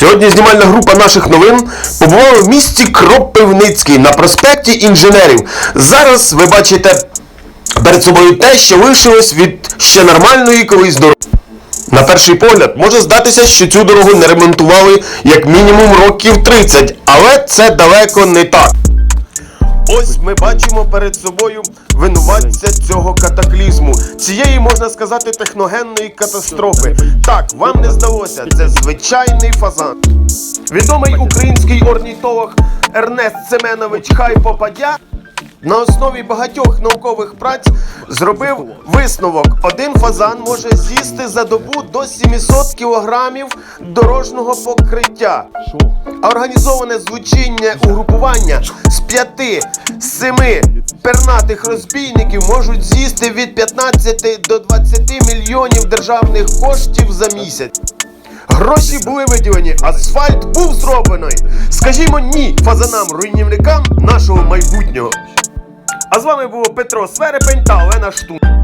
Сьогодні знімальна група наших новин побувала в місті Кропивницький на проспекті інженерів. Зараз ви бачите перед собою те, що лишилось від ще нормальної колись дороги. На перший погляд може здатися, що цю дорогу не ремонтували як мінімум років 30, але це далеко не так. Ось ми бачимо перед собою винуватця цього катаклізму, цієї можна сказати техногенної катастрофи. Так, вам не здалося, це звичайний фазан. Відомий український орнітолог Ернест Семенович Хайпопадя на основі багатьох наукових праць зробив висновок: один фазан може з'їсти за добу до 700 кілограмів дорожнього покриття. А організоване злочинне угрупування з 5-7 пернатих розбійників можуть з'їсти від 15 до 20 мільйонів державних коштів за місяць. Гроші були виділені, асфальт був зроблений. Скажімо ні фазанам-руйнівникам нашого майбутнього. А з вами було Петро Сверепень та Олена Штун.